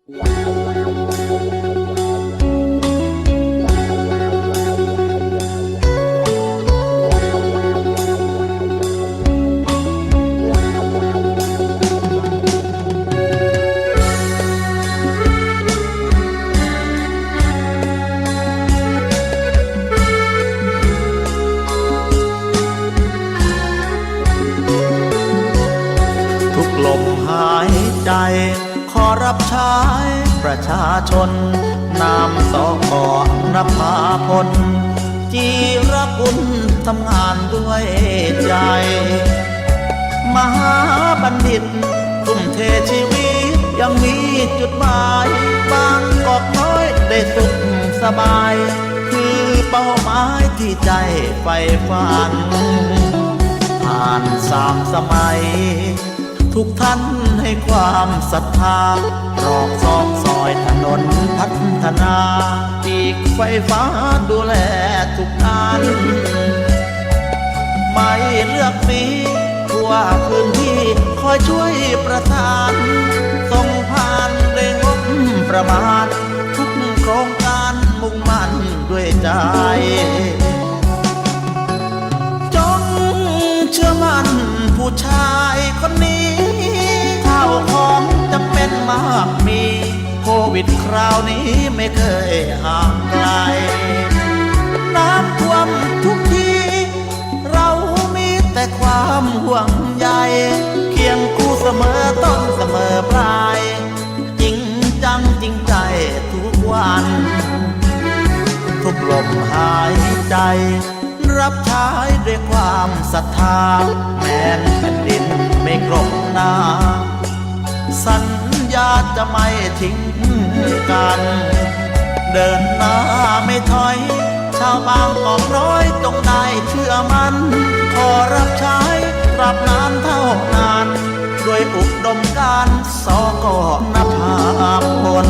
ทุกลมหายใจ ขอรับใช้ประชาชน นามสอกอนภาพลจีรกุลทำงานด้วยใจ มหาบัณฑิตทุ่มเทชีวิตยังมีจุดหมายบางกอกน้อยได้สุขสบาย คือเป้าหมายที่ใจใฝ่ฝัน ผ่านสามสมัย ทุกท่านให้ความศรัทธารอกซอกซอยถนนพัฒนาปีกไฟฟ้าดูแลทุกด้าน ไม่เลือกสีทั่วพื้นที่คอยช่วยประทานส่งผ่านด้วยงบประมาณ ทุกโครงการมุ่งมั่นด้วยใจจงเชื่อมั่นผู้ชายากมีโควิดคราวนี้ไม่เคยห่างไกล น้ำท่วมทุกทีเรามีแต่ความห่วงใยเคียงคู่เสมอต้นเสมอปลาย จริงจังจริงใจทุกวัน ทุกลมหายใจ รับใช้ด้วยความศรัทธาแม้นแผ่นดินไม่กรบหน้าสัญาติจะไม่ทิ้งกัน เดินหน้าไม่ถอย ชาวบางกอกน้อยตรงได้เชื่อมัน ขอรับใช้รับนานเท่านาน ด้วยอุดมการสอกอนภาพลจ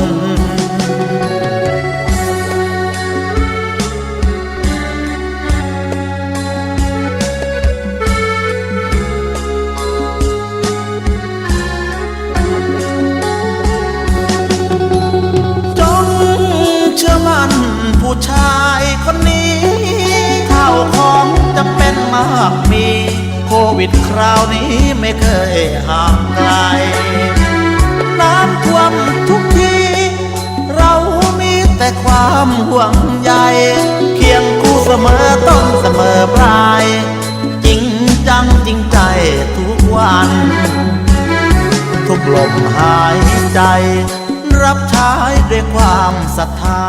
วิดคราวนี้ไม่เคยห่างไกล น้ำท่วมทุกที เรามีแต่ความห่วงใยเคียงคู่เสมอต้นเสมอปลาย จริงจังจริงใจทุกวัน ทุกลมหายใจ รับใช้ด้วยความศรัทธา